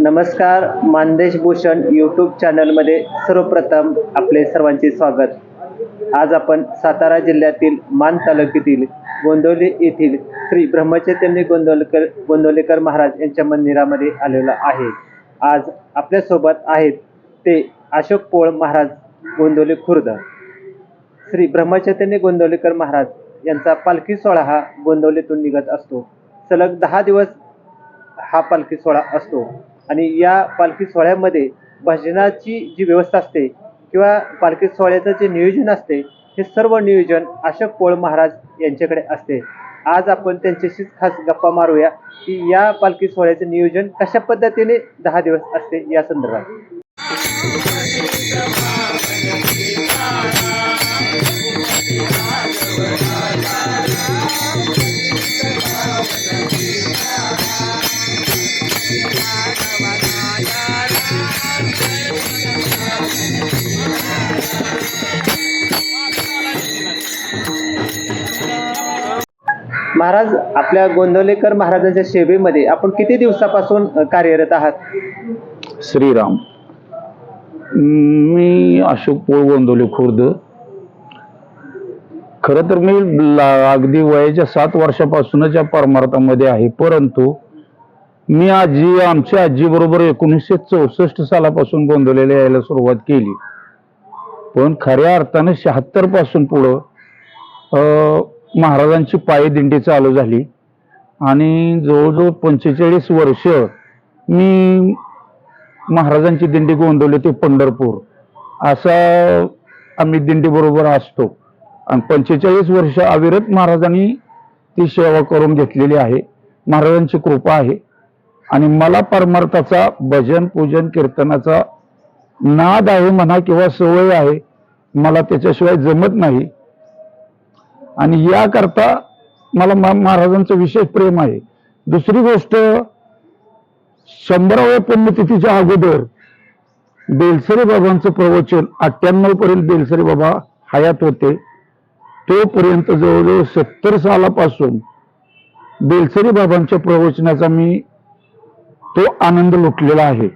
नमस्कार मानदेश भूषण यूट्यूब चॅनलमध्ये सर्वप्रथम आपले सर्वांचे स्वागत. आज आपण सातारा जिल्ह्यातील मान तालुक्यातील गोंदवली येथील श्री ब्रह्मचैतन्य गोंदवलेकर गोंदवलेकर महाराज यांच्या मंदिरामध्ये आलेलो आहे. आज आपल्यासोबत आहेत ते अशोक पोळ महाराज गोंदवले खुर्द. श्री ब्रह्मचैतन्य गोंदवलेकर महाराज यांचा पालखी सोहळा हा गोंदवलीतून निघत असतो. सलग दहा दिवस हा पालखी सोहळा असतो. आणि या पालखी सोहळ्यामध्ये भजनाची जी व्यवस्था असते किंवा पालखी सोहळ्याचं जे नियोजन असते हे सर्व नियोजन अशोक पोळ महाराज यांच्याकडे असते. आज आपण त्यांच्याशीच खास गप्पा मारूया की या पालखी सोहळ्याचं नियोजन कशा पद्धतीने दहा दिवस असते या संदर्भात. महाराज आपल्या गोंदवलेकर महाराजांच्या सेवेमध्ये आपण किती दिवसापासून कार्यरत आहात? श्रीराम. मी अशोक पोळ गोंदवले खुर्द. खरं तर मी ला- अगदी वयाच्या सात वर्षापासूनच या परमार्थामध्ये आहे. परंतु मी आजी आमच्या आजी बरोबर एकोणीसशे चौसष्ट सालापासून गोंदवलेला यायला सुरुवात केली. पण खऱ्या अर्थानं शहात्तरपासून पुढं महाराजांची महाराजांची पायदिंडी चालू झाली. आणि जवळजवळ पंचेचाळीस वर्ष मी महाराजांची दिंडी गोंदवली ते पंढरपूर. असा आम्ही दिंडी बरोबर असतो. आणि पंचेचाळीस वर्ष अविरत महाराजांनी ती सेवा करून घेतलेली आहे. महाराजांची कृपा आहे. आणि मला परमार्थाचा भजन पूजन कीर्तनाचा नाद आहे म्हणा किंवा सवय आहे मला त्याच्याशिवाय जमत नाही. आणि याकरता मला मा- महाराजांचं विशेष प्रेम आहे. दुसरी गोष्ट शंभराव्या पुण्यतिथीच्या अगोदर बेलसरे बाबांचं प्रवचन अठ्ठ्याण्णव पर्यंत बेलसरे बाबा हयात होते. तोपर्यंत जवळजवळ सत्तर सालापासून बेलसरी बाबांच्या प्रवचनाचा मी तो आनंद लुटलेला आहे.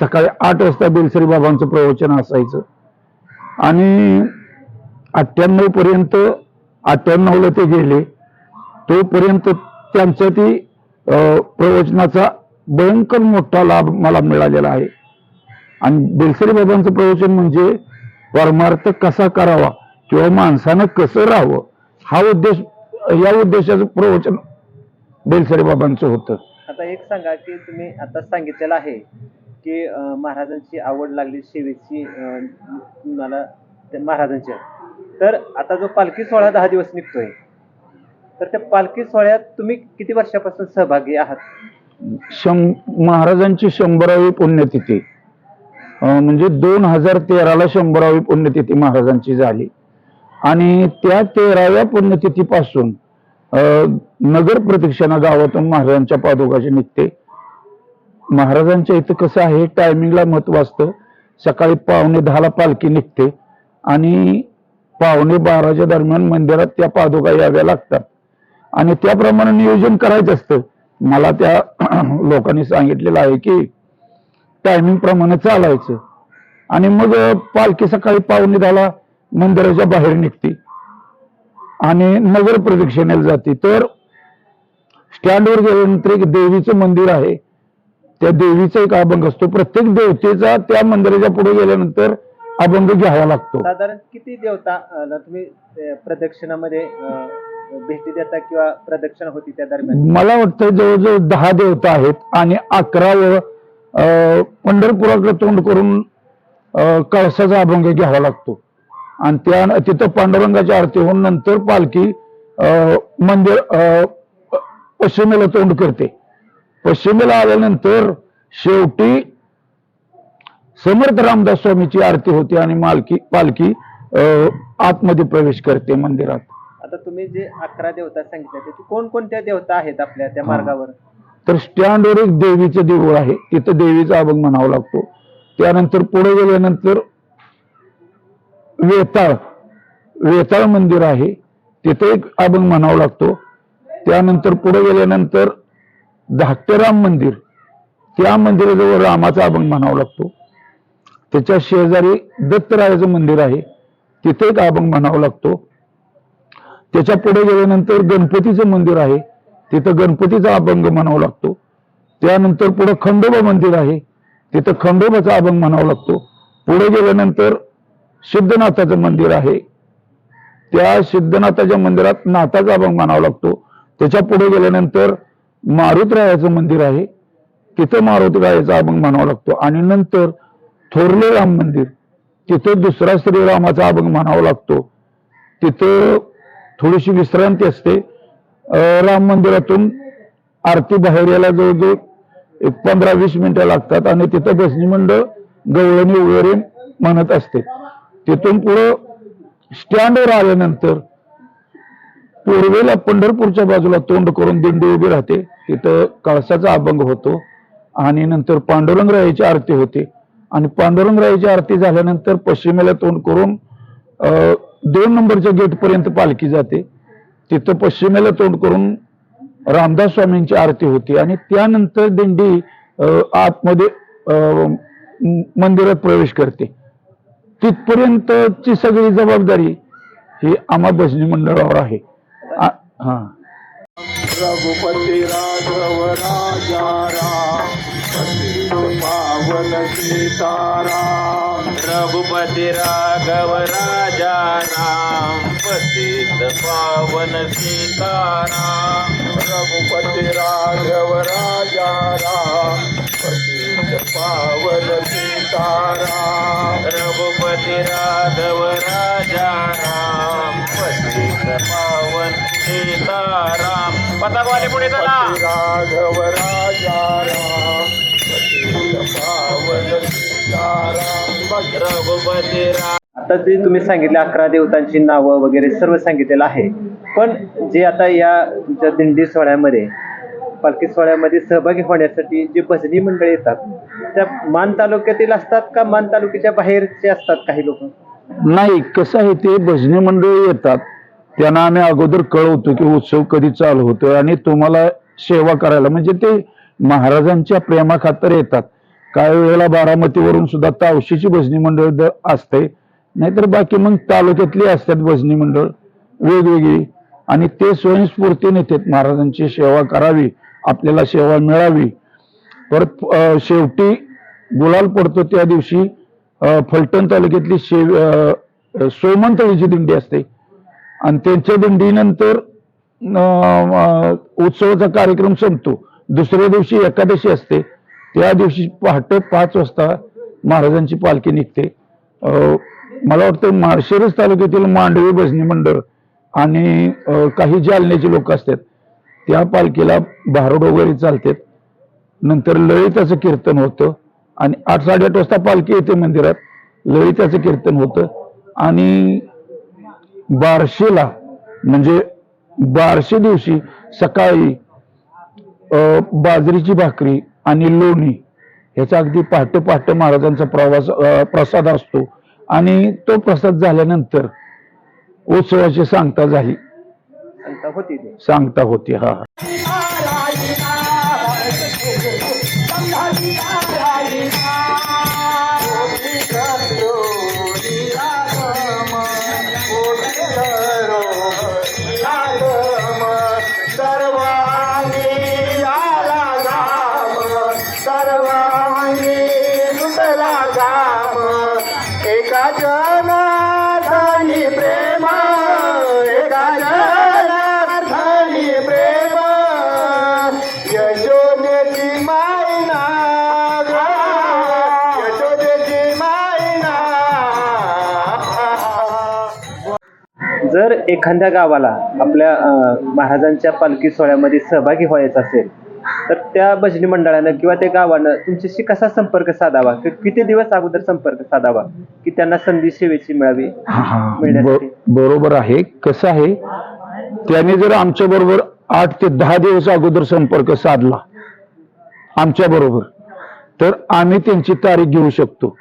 सकाळी आठ वाजता बेलसरी बाबांचं प्रवचन असायचं. आणि अठ्ठ्याण्णव पर्यंत अठ्ठ्याण्णवला ते गेले. तोपर्यंत त्यांचं ती प्रवचनाचा भयंकर मोठा लाभ मला मिळालेला आहे. आणि बेलसरी बाबांचं प्रवचन म्हणजे परमार्थ कसा करावा किंवा माणसानं कसं राहावं हा उद्देश या उद्देशाचं प्रवचन बेलसरी बाबांचं होतं. आता एक सांगा की तुम्ही आता सांगितलेलं आहे की महाराजांची आवड लागली सेवेची तुम्हाला मला महाराजांची. तर आता जो पालखी सोहळा दहा दिवस निघतोय तर त्या पालखी सोहळ्यात तुम्ही किती वर्षापासून सहभागी आहात? शं महाराजांची शंभरावी पुण्यतिथी. म्हणजे दोन हजार तेराला शंभरावी पुण्यतिथी महाराजांची झाली. आणि त्या तेराव्या पुण्यतिथीपासून नगर प्रदक्षिणा गावातून महाराजांच्या पादुकाची निघते. महाराजांच्या इथं कसं आहे टायमिंगला महत्त्व असतं. सकाळी पावणे दहाला पालखी निघते. आणि पावणे बाराच्या दरम्यान मंदिरात त्या पादुका याव्या लागतात. आणि त्याप्रमाणे नियोजन करायचं असतं. मला त्या लोकांनी सांगितलेलं आहे की टायमिंग प्रमाणे चालायचं. आणि मग पालखी सकाळी पावणे दहाला मंदिराच्या बाहेर निघते. आणि नगर प्रदक्षिणेला जाते. तर स्टँडवर गेल्यानंतर एक देवीचं मंदिर आहे. त्या देवीचा एक अभंग असतो. प्रत्येक देवतेचा त्या मंदिराच्या पुढे गेल्यानंतर अभंग घ्यावा लागतो. साधारण किती देवता अ, तुम्ही अ, प्रदक्षिणामध्ये अ, भेटी देता किंवा प्रदक्षिणा होती त्या दरम्यान? मला वाटतं जवळजवळ दहा देवता आहेत आणि अकरा अं, पंढरपुराकडे तोंड करून अं, कळसाचा अभंग घ्यावा लागतो. आणि त्या तिथं पांडुरंगाची आरती होऊन नंतर पालखी अं, मंदिर अं, पश्चिमेला तोंड करते. पश्चिमेला आल्यानंतर शेवटी समर्थ रामदास स्वामीची आरती होते आणि मालकी पालखी आतमध्ये प्रवेश करते मंदिरात. आता तुम्ही जे अकरा देवता सांगितल्या त्याची कोणकोणत्या देवता आहेत आपल्या त्या. मार्गावर? तर स्टँडवर एक देवीचं देऊळ आहे. तिथं देवीचा अभंग म्हणावा लागतो. त्यानंतर पुढे गेल्यानंतर वेताळ. वेताळ मंदिर आहे. तिथे एक अभंग म्हणावा लागतो. त्यानंतर पुढे गेल्यानंतर धाकटेराम मंदिर. त्या मंदिराजवळ रामाचा अभंग म्हणावा लागतो. त्याच्या शेजारी दत्तरायाचं मंदिर आहे. तिथे एक अभंग म्हणावा लागतो. त्याच्या पुढे गेल्यानंतर गणपतीचं मंदिर आहे. तिथं गणपतीचा अभंग म्हणावा लागतो. त्यानंतर पुढे खंडोबा मंदिर आहे. तिथं खंडोबाचा अभंग म्हणावा लागतो. पुढे गेल्यानंतर सिद्धनाथाचं मंदिर आहे. त्या सिद्धनाथाच्या मंदिरात नाथाचा अभंग म्हणावा लागतो. त्याच्या पुढे गेल्यानंतर मारुतरायाचं मंदिर आहे. तिथं मारुतरायाचा अभंग म्हणावा लागतो. आणि नंतर थोरले राम मंदिर. तिथं दुसरा श्रीरामाचा अभंग म्हणावा लागतो. तिथं थोडीशी विश्रांती असते. राम मंदिरातून आरती बाहेर यायला जवळजवळ एक पंधरा वीस मिनिटं लागतात आणि तिथं भजनी मंडळ गवळणी वगैरे म्हणत असते. तिथून पुढं स्टँडवर आल्यानंतर पूर्वेला पंढरपूरच्या बाजूला तोंड करून दिंडी उभी राहते. तिथं कळसाचा अभंग होतो आणि नंतर पांडुरंगरायाची आरती होते. आणि पांडुरंगरायाची आरती झाल्यानंतर पश्चिमेला तोंड करून दोन नंबरच्या गेटपर्यंत पालखी जाते. तिथं पश्चिमेला तोंड करून रामदास स्वामींची आरती होती आणि त्यानंतर दिंडी आतमध्ये अं, मंदिरात प्रवेश करते. तिथपर्यंतची सगळी जबाबदारी ही आम्हा भजनी मंडळावर आहे. हा. रघुपती राघव राजा राम पावन सीताराम रघुपती राघव राजा राम पतित पावन सीताराम रघुपती राघव राजा राम पतित पावन सीताराम रघुपती राघव राजा राम पतित पावन सीताराम पताकवाले पुढे चला। राघव राजा राम। आता जे तुम्ही सांगितले अकरा देवतांची नावं वगैरे सर्व सांगितलेलं आहे. पण जे आता या तुमच्या दिंडी सोहळ्यामध्ये पालखी सोहळ्यामध्ये सहभागी होण्यासाठी जे भजनी मंडळ येतात त्या मान तालुक्यातील असतात का मान तालुक्याच्या बाहेरचे असतात काही लोक? नाही कसं आहे ते भजनी मंडळी येतात. त्यांना आम्ही अगोदर कळवतो की उत्सव कधी चालू होतोय आणि तुम्हाला सेवा करायला म्हणजे ते महाराजांच्या प्रेमाखातर येतात. काही वेळेला बारामतीवरून सुद्धा तावशीची भजनी मंडळ द- असते. नाहीतर बाकी मग तालुक्यातली असतात भजनी मंडळ वेगवेगळी. आणि ते स्वयंस्फूर्तीने येतात महाराजांची सेवा करावी आपल्याला सेवा मिळावी. परत शेवटी गुलाल पडतो त्या दिवशी फलटण तालुक्यातली शेव सोमंतळीची दिंडी असते. आणि त्यांच्या दिंडीनंतर उत्सवाचा कार्यक्रम संपतो. दुसऱ्या दिवशी एकादशी असते. त्या दिवशी पहाटे पाच वाजता महाराजांची पालखी निघते. मला वाटतं माळशिरस तालुक्यातील मांडवी भजनी मंडळ आणि काही जालन्याचे लोक असतात. त्या पालखीला भारुड वगैरे चालतात. नंतर लळिताचं कीर्तन होतं आणि आठ साडेआठ वाजता पालखी येते मंदिरात. ललिताचं कीर्तन होतं आणि बारशेला म्हणजे बारशे दिवशी सकाळी बाजरीची भाकरी आणि लोणी ह्याचा अगदी पहाटे पहाटे महाराजांचा प्रवास प्रसाद असतो. आणि तो प्रसाद झाल्यानंतर उत्सवाची सांगता झाली. सांगता होती ते. सांगता होती हा. जर एखाद्या गावाला आपल्या महाराजांच्या पालखी सोहळ्यामध्ये सहभागी व्हायचं असेल तर त्या भजनी मंडळानं किंवा त्या गावानं तुमच्याशी कसा संपर्क साधावा? किती दिवस अगोदर संपर्क साधावा? की त्यांना संधी सेवेची मिळावी? बरोबर आहे. कसं आहे? त्याने जर आमच्या बरोबर आठ ते दहा दिवस अगोदर संपर्क साधला आमच्या बरोबर तर आम्ही त्यांची तारीख घेऊ शकतो.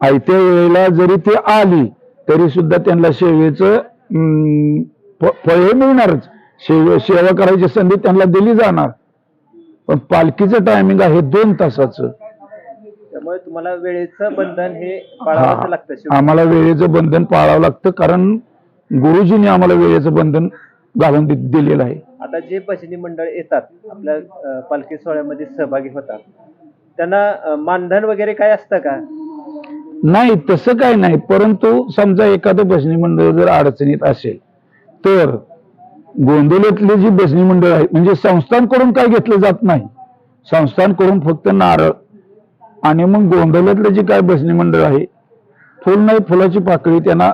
आयत्या वेळेला जरी ते आली तरी सुद्धा त्यांना सेवेचं फळ मिळणारच. सेवे सेवा करायची संधी त्यांना दिली जाणार. पण पालखीचं टायमिंग आहे दोन तासाचं. त्यामुळे तुम्हाला वेळेचं बंधन हे पाळावंच हा. लागतं. आम्हाला वेळेचं बंधन पाळावं लागतं कारण गुरुजींनी आम्हाला वेळेचं बंधन घालून दिलेलं आहे. आता जे भजनी मंडळ येतात आपल्या पालखी सोहळ्यामध्ये सहभागी होतात त्यांना मानधन वगैरे काय असतं का? नाही तसं काय नाही. परंतु समजा एखादं भजनी मंडळ जर अडचणीत असेल तर गोंदिवलीतली जी भजनी मंडळ आहे म्हणजे संस्थांकडून काय घेतलं जात नाही. संस्थांकडून फक्त नारळ आणि मग गोंदिवलीतलं जी काय भजनी मंडळ आहे फुल नाही फुलाची पाकळी त्यांना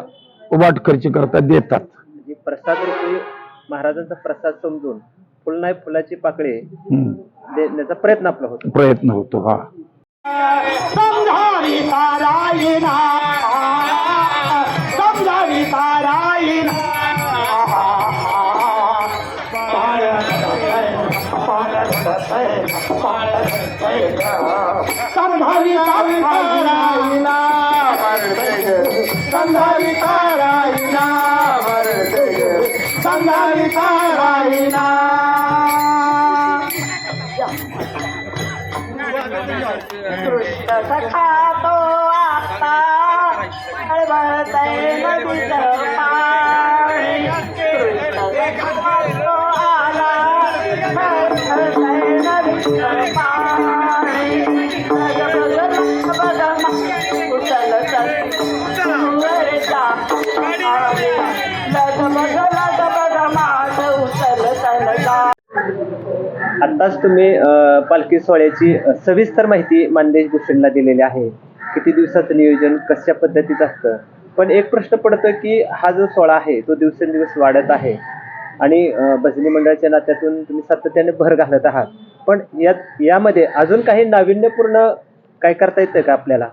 वाट खर्च करता देतात. प्रसाद रूपी महाराजांचा प्रसाद समजून फुल नाही फुलाची पाकळी. देण्याचा प्रयत्न आपला होतो. प्रयत्न होतो हा. समजावी तारायणा समजावी तारायणा संभावी तारायणा संभावी तारायणा संभावी तारायणा कृष्ण सखा तो आता हळवळतय नदीचं पाणी कृष्ण सखा तो आला नदीचं पाणी आत्ताच तुम्ही पालखी सोहळ्याची सविस्तर माहिती मानदेश भूषणला दिलेली आहे. किती दिवसाचं नियोजन कशा पद्धतीचं असतं? पण एक प्रश्न पडतो की हा जो सोहळा आहे तो दिवसेंदिवस वाढत आहे. आणि भजनी मंडळाच्या नात्यातून तुम्ही सातत्याने भर घालत आहात. पण यात यामध्ये अजून काही नाविन्यपूर्ण काय करता येतं का आपल्याला?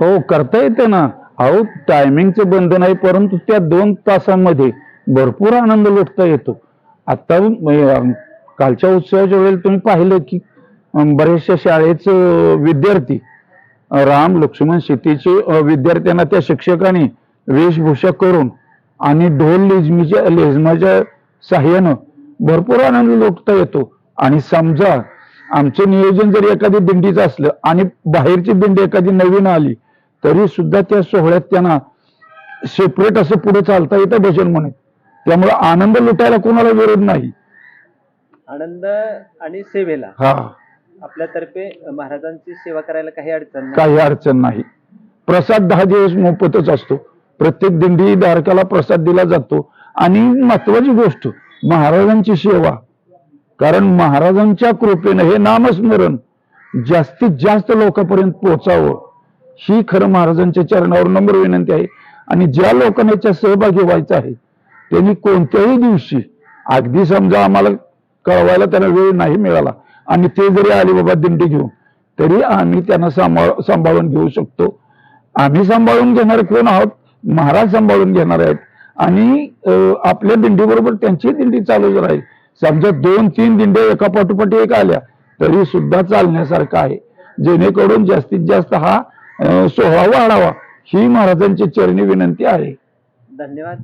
हो करता येते ना. अहो टायमिंगचं बंधन आहे परंतु त्या दोन तासामध्ये भरपूर आनंद लुटता येतो. आता कालच्या उत्सवाच्या वेळेला तुम्ही पाहिलं की बऱ्याचशा शाळेचे विद्यार्थी राम लक्ष्मण सीतेचे विद्यार्थ्यांना त्या शिक्षकाने वेशभूषा करून आणि ढोल लेझमीच्या लेझमाच्या साह्यानं भरपूर आनंद लुटता येतो. आणि समजा आमचं नियोजन जरी एखादी दिंडीचं असलं आणि बाहेरची दिंडी एखादी नवीन आली तरी सुद्धा त्या सोहळ्यात त्यांना सेपरेट असं पुढे चालता येतं भजन म्हणून. त्यामुळे आनंद लुटायला कोणाला विरोध नाही. आनंद आणि सेवेला. हा. आपल्यातर्फे महाराजांची सेवा करायला काही अडचण नाही. काही अडचण नाही. प्रसाद दहा दिवस मोफतच असतो. प्रत्येक दिंडी धारकाला प्रसाद दिला जातो. आणि महत्वाची गोष्ट महाराजांची सेवा. कारण महाराजांच्या कृपेनं हे नामस्मरण जास्तीत जास्त लोकांपर्यंत पोहोचावं. ही खरं महाराजांच्या चरणावर नम्र विनंती आहे. आणि ज्या लोकांना याच्या सहभागी व्हायचं आहे त्यांनी कोणत्याही दिवशी अगदी समजा आम्हाला कळवायला त्यांना वेळ नाही मिळाला. आणि ते जरी आले बाबा दिंडी घेऊन तरी आम्ही त्यांना सांभाळ सांभाळून घेऊ शकतो. आम्ही सांभाळून घेणार कोण आहोत? महाराज सांभाळून घेणार आहेत. आणि आपल्या आपल्या दिंडीबरोबर त्यांची दिंडी चालू राहील समजा दोन तीन दिंड्या एका पाठोपाठी एक आल्या तरी सुद्धा चालण्यासारखं आहे. जेणेकरून जास्तीत जास्त हा सोहळा वाढावा ही महाराजांची चरणी विनंती आहे. धन्यवाद.